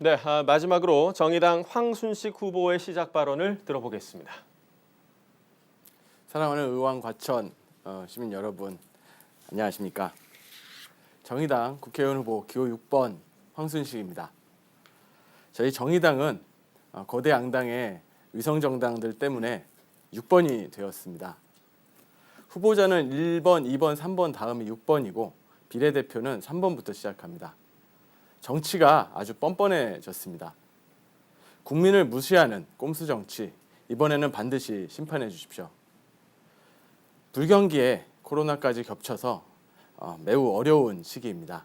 네, 아, 마지막으로 정의당 황순식 후보의 시작 발언을 들어보겠습니다. 사랑하는 의왕 과천 어, 시민 여러분 안녕하십니까? 정의당 국회의원 후보 기호 6번 황순식입니다. 저희 정의당은 어, 거대 양당의 위성 정당들 때문에 6번이 되었습니다. 후보자는 1번, 2번, 3번 다음이 6번이고 비례대표는 3번부터 시작합니다 정치가 아주 뻔뻔해졌습니다 국민을 무시하는 꼼수 정치 이번에는 반드시 심판해 주십시오. 불경기에 코로나까지 겹쳐서 어, 매우 어려운 시기입니다.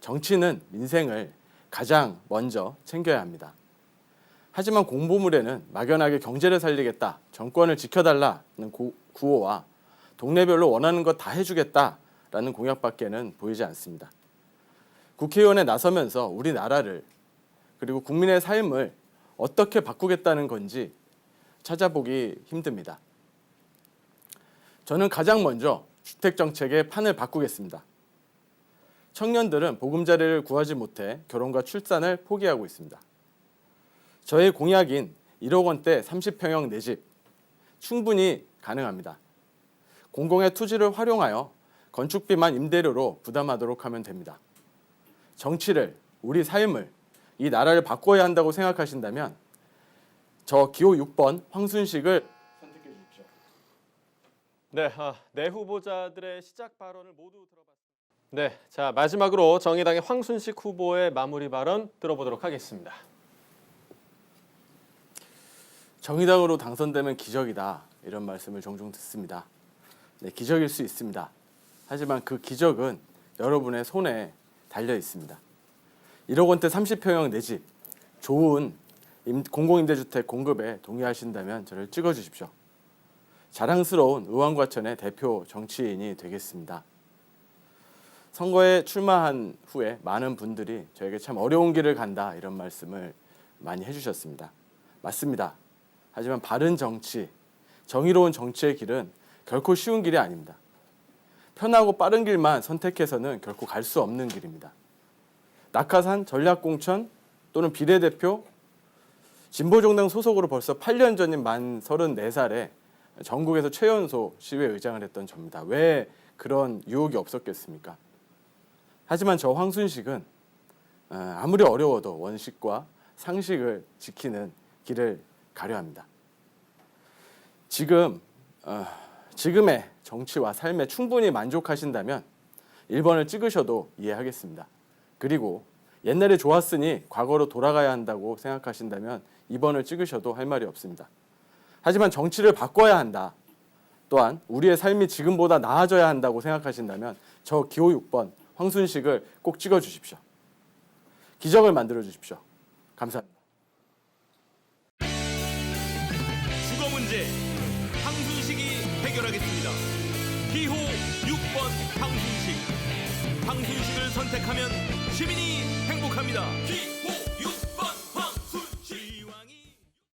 정치는 민생을 가장 먼저 챙겨야 합니다. 하지만 공보물에는 막연하게 경제를 살리겠다, 정권을 지켜달라는 고- 구호와 동네별로 원하는 것 다 해주겠다라는 공약밖에는 보이지 않습니다. 국회의원에 나서면서 우리나라를 그리고 국민의 삶을 어떻게 바꾸겠다는 건지 찾아보기 힘듭니다. 저는 가장 먼저 주택 정책의 판을 바꾸겠습니다. 청년들은 보금자리를 구하지 못해 결혼과 출산을 포기하고 있습니다. 저의 공약인 1억 원대 30평형 내 집 충분히 가능합니다. 공공의 투지를 활용하여 건축비만 임대료로 부담하도록 하면 됩니다. 정치를 우리 삶을 이 나라를 바꿔야 한다고 생각하신다면 저 기호 6번 황순식을 선택해 주십시오. 네, 아, 네 후보자들의 시작 발언을 모두 들어봤습니다. 네, 자 마지막으로 정의당의 황순식 후보의 마무리 발언 들어보도록 하겠습니다. 정의당으로 당선되면 기적이다 이런 말씀을 종종 듣습니다. 네, 기적일 수 있습니다. 하지만 그 기적은 여러분의 손에 달려 있습니다. 1억 원대 30평형 내집 좋은 임- 공공임대주택 공급에 동의하신다면 저를 찍어주십시오. 자랑스러운 의왕과천의 대표 정치인이 되겠습니다. 선거에 출마한 후에 많은 분들이 저에게 참 어려운 길을 간다 이런 말씀을 많이 해주셨습니다. 맞습니다. 하지만 바른 정치, 정의로운 정치의 길은 결코 쉬운 길이 아닙니다. 편하고 빠른 길만 선택해서는 결코 갈 수 없는 길입니다. 낙하산 전략공천 또는 비례대표 진보정당 소속으로 벌써 8년 전인 만 34살에 전국에서 최연소 시위에 의장을 했던 저입니다. 왜 그런 유혹이 없었겠습니까? 하지만 저 황순식은 어, 아무리 어려워도 원칙과 상식을 지키는 길을 가려 합니다. 지금 어, 지금의 정치와 삶에 충분히 만족하신다면 1번을 찍으셔도 이해하겠습니다. 그리고 옛날에 좋았으니 과거로 돌아가야 한다고 생각하신다면 2번을 찍으셔도 할 말이 없습니다. 하지만 정치를 바꿔야 한다. 또한 우리의 삶이 지금보다 나아져야 한다고 생각하신다면 저 기호 6번 황순식을 꼭 찍어 주십시오. 기적을 만들어 주십시오. 감사합니다. 주거 문제 황순식이 해결하겠습니다. 기호 6번 황순식. 황순식을 선택하면 시민이 행복합니다. 기호